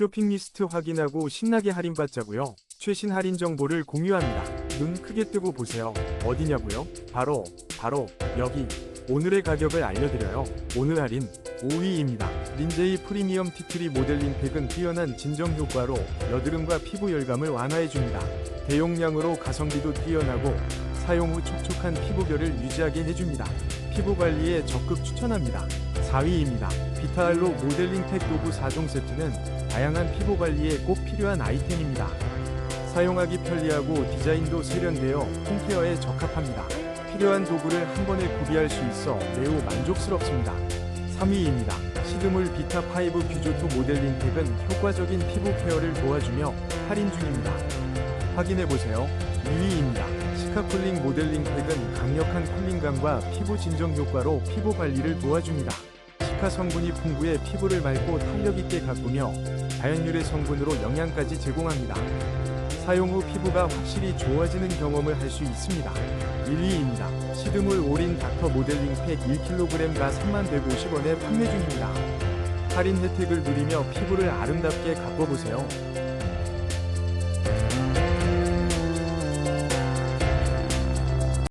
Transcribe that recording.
쇼핑 리스트 확인하고 신나게 할인받자고요. 최신 할인 정보를 공유합니다. 눈 크게 뜨고 보세요. 어디냐고요? 바로 바로 여기. 오늘의 가격을 알려드려요. 오늘 할인 5위입니다. 린제이 프리미엄 티트리 모델링 팩은 뛰어난 진정 효과로 여드름과 피부 열감을 완화해줍니다. 대용량으로 가성비도 뛰어나고 사용 후 촉촉한 피부결을 유지하게 해줍니다. 피부 관리에 적극 추천합니다. 4위입니다. 비타알로 모델링 팩 도구 4종 세트는 다양한 피부 관리에 꼭 필요한 아이템입니다. 사용하기 편리하고 디자인도 세련되어 홈케어에 적합합니다. 필요한 도구를 한 번에 구비할 수 있어 매우 만족스럽습니다. 3위입니다. 시드물 비타5 뷰조토 모델링 팩은 효과적인 피부 케어를 도와주며 할인 중입니다. 확인해보세요. 2위입니다. 시카쿨링 모델링 팩은 강력한 쿨링감과 피부 진정 효과로 피부 관리를 도와줍니다. 시카 성분이 풍부해 피부를 맑고 탄력 있게 가꾸며 자연유래 성분으로 영양까지 제공합니다. 사용 후 피부가 확실히 좋아지는 경험을 할 수 있습니다. 1위입니다. 시드물 올인 닥터 모델링 팩 1kg가 3150원에 판매 중입니다. 할인 혜택을 누리며 피부를 아름답게 가꿔보세요.